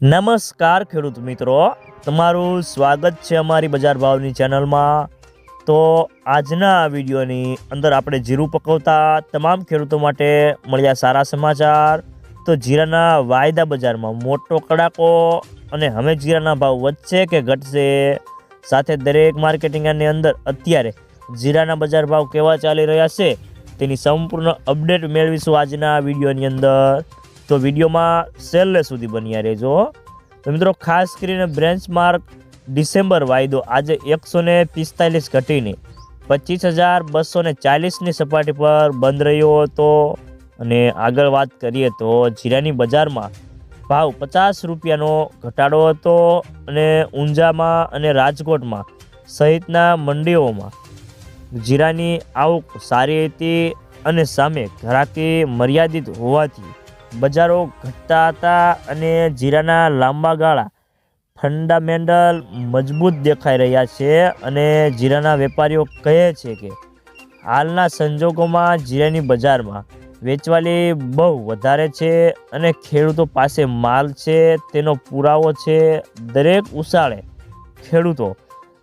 નમસ્કાર ખેડૂત મિત્રો. તમારું સ્વાગત છે અમારી બજાર ભાવની ચેનલમાં. તો આજના વિડીયોની અંદર આપણે જીરું પકવતા તમામ ખેડૂતો માટે મળ્યા સારા સમાચાર. તો જીરાના વાયદા બજારમાં મોટો કડાકો અને હવે જીરાના ભાવ વધશે કે ઘટશે? સાથે દરેક માર્કેટિંગની અંદર અત્યારે જીરાના બજાર ભાવ કેવા ચાલી રહ્યા છે? તેની સંપૂર્ણ અપડેટ મેળવીશું આજના વિડીયોની અંદર. તો વિડીયોમાં છેલ્લે સુધી બન્યા રહેજો તો મિત્રો, ખાસ કરીને બ્રેન્ચ માર્ક ડિસેમ્બર વાયદો આજે એકસો ને પિસ્તાલીસ ઘટીને પચીસ હજાર બસો ને ચાલીસની સપાટી પર બંધ રહ્યો હતો. અને આગળ વાત કરીએ તો જીરાની બજારમાં ભાવ પચાસ રૂપિયાનો ઘટાડો હતો અને ઊંઝામાં અને રાજકોટમાં સહિતના મંડીઓમાં જીરાની આવક સારી હતી અને સામે ઘરાકી મર્યાદિત હોવાથી બજારો ઘટતા હતા અને જીરાના લાંબા ગાળા ફંડામેન્ટલ મજબૂત દેખાઈ રહ્યા છે અને જીરાના વેપારીઓ કહે છે કે હાલના સંજોગોમાં જીરાની બજારમાં વેચવાલી બહુ વધારે છે અને ખેડૂતો પાસે માલ છે, તેનો પુરાવો છે. દરેક ઉશાળે ખેડૂતો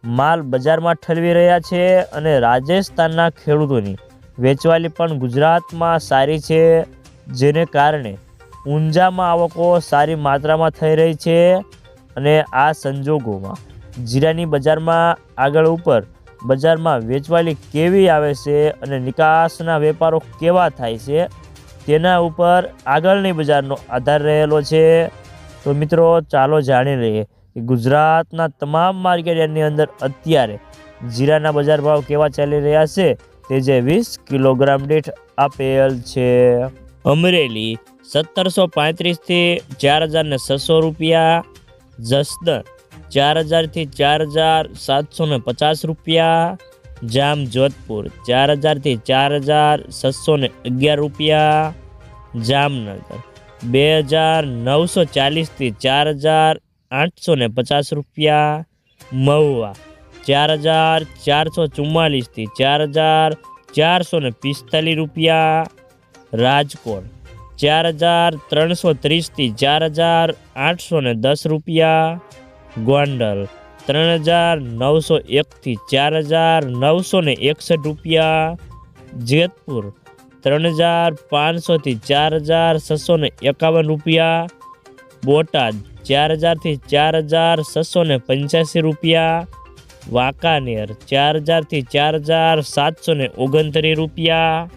માલ બજારમાં ઠલવી રહ્યા છે અને રાજસ્થાનના ખેડૂતોની વેચવાલી પણ ગુજરાતમાં સારી છે. જેને કારણે ઊંઝામાં આવકો સારી માત્રામાં થઈ રહી છે અને આ સંજોગોમાં જીરાની બજારમાં આગળ ઉપર બજારમાં વેચવાલી કેવી આવે છે અને નિકાસના વેપારો કેવા થાય છે, તેના ઉપર આગળની બજારનો આધાર રહેલો છે. તો મિત્રો, ચાલો જાણી લઈએ કે ગુજરાતના તમામ માર્કેટની અંદર અત્યારે જીરાના બજાર ભાવ કેવા ચાલી રહ્યા છે, તે જે વીસ કિલોગ્રામ દીઠ આપેલ છે. અમરેલી સત્તરસો પાંત્રીસથી ચાર હજાર ને છસો રૂપિયા, જસદણ ચાર હજારથી ચાર હજાર સાતસો ને પચાસ રૂપિયા જામ જોધપુર ચાર હજારથી ચાર હજાર છસો ને અગિયાર રૂપિયા, જામનગર બે હજાર નવસો ચાલીસથી ચાર હજાર આઠસો ને પચાસ રૂપિયા, મહુવા ચાર હજાર ચારસો ચુમ્માલીસથી ચાર હજાર ચારસો ને પિસ્તાલીસ રૂપિયા રાજકોટ. ચાર હજાર ત્રણસો ત્રીસથી ચાર હજાર આઠસો ને દસ રૂપિયા. ગોંડલ. ત્રણ હજાર નવસો એકથી ચાર હજાર નવસો ને એકસઠ રૂપિયા. જેતપુર. ત્રણ હજાર પાંચસોથી ચાર હજાર છસો ને એકાવન રૂપિયા. બોટાદ. ચાર હજારથી ચાર હજાર છસો ને પંચ્યાસી રૂપિયા. વાંકાનેર. ચાર હજારથી ચાર હજાર સાતસો ને ઓગણત્રીસ રૂપિયા.